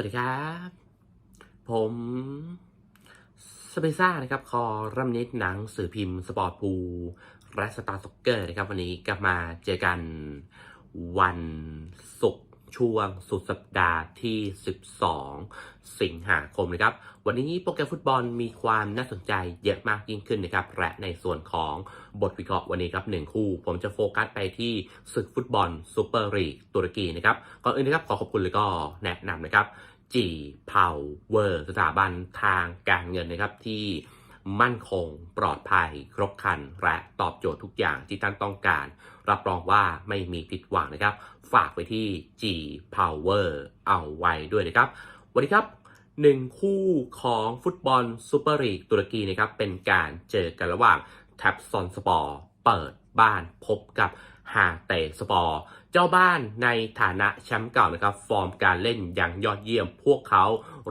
วัสดีครับ ผมสเปซ่านะครับ คอรัมนิดหนังสือพิมพ์ สปอร์ตพูและสตาร์ซ็อกเกอร์นะครับ วันนี้กลับมาเจอกันวันศุกร์ ช่วงสุดสัปดาห์ที่ 12 สิงหาคมนะครับ วันนี้โปรแกรมฟุตบอลมีความน่าสนใจเยอะมากยิ่งขึ้นนะครับ และในส่วนของบทวิเคราะห์วันนี้ครับหนึ่งคู่ ผมจะโฟกัสไปที่ศึกฟุตบอลซูเปอร์ลีกตุรกีนะครับ ก่อนอื่นนะครับขอขอบคุณเลยก็แนะนำนะครับจีเพาเวอร์สถาบันทางการเงินนะครับที่ มั่นคง ปลอดภัย ครบครัน และตอบโจทย์ทุกอย่างที่ท่านต้องการ รับรองว่าไม่มีผิดหวังนะครับ ฝากไปที่ G Power เอาไว้ด้วยนะครับ วันนี้ครับหนึ่งคู่ของฟุตบอลซูเปอร์ลีกตุรกีนะครับเป็นการเจอกันระหว่างแท็บซอนสปอร์เปิดบ้านพบกับฮาเตสปอร์ เจ้าบ้านในฐานะแชมป์เก่านะครับ ฟอร์มการเล่นอย่างยอดเยี่ยม พวกเขา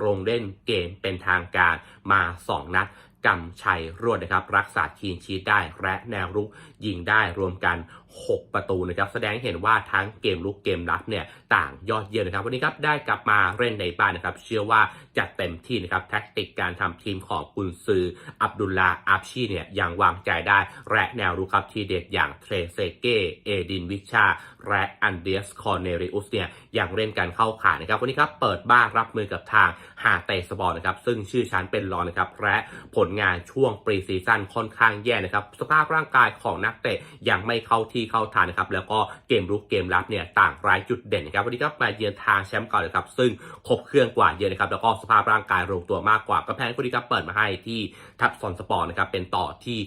ลงเล่นเกมเป็นทางการมา 2 นัด กำชัยรวดนะครับ รักษาคีนชีตได้และแนวรุกยิงได้รวมกัน 6 ประตูนะครับ แสดงเห็นว่าทั้งเกมลุกเกมรับเนี่ยต่างยอดเยี่ยมนะครับ วันนี้ครับได้กลับมาเล่นในบ้านนะครับ เชื่อว่าจะเต็มที่นะครับแท็กติกการทำทีมของกุนซือ อับดุลลาอาบชีเนี่ยยังวางใจได้และแนวรุกครับที่เด็ดอย่างเทรเซเกเอดินวิชาและอันเดียสคอร์เนริอุสเนี่ยยังเล่นกันเข้าขานะครับวันนี้ครับเปิดบ้านรับมือกับทางฮาเตสบอลนะครับซึ่งชื่อชั้นเป็นรองนะครับและผลลงานช่วงปรีซีซั่นค่อนข้างแย่นะครับ สภาพร่างกายของนักเตะยังไม่เข้าที่เข้าทางนะครับ แล้วก็เกมรุกเกมรับเนี่ยต่างรายจุดเด่นนะครับ วันนี้ก็มาเยือนทางแชมป์เก่านะครับ ซึ่งครบเครื่องกว่าเยอะนะครับ แล้วก็สภาพร่างกายลงตัวมากกว่ากระแพงวันนี้ครับเปิดมาให้ที่ทับซอนสปอร์นะครับ เป็นต่อที่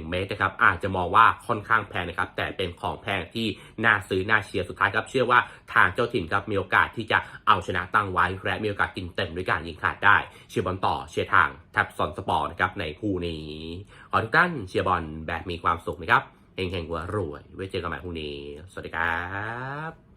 1 เมตรนะครับ อาจจะมองว่าค่อนข้างแพงนะครับ แต่เป็นของแพงที่น่าซื้อน่าเชียร์ สุดท้ายครับ เชื่อว่าทางเจ้าถิ่นครับมีโอกาสที่จะเอาชนะตั้งไว้และมีโอกาสกินเต็มด้วยการยิงขาดได้ เชียร์บอลต่อเชียร์ทางทับซอนสปอร์นะครับในคู่นี้ ขอทุกท่านเชียร์บอลแบบมีความสุขนะครับเฮงๆหัวรวย ไว้เจอกันใหม่คู่นี้ สวัสดีครับ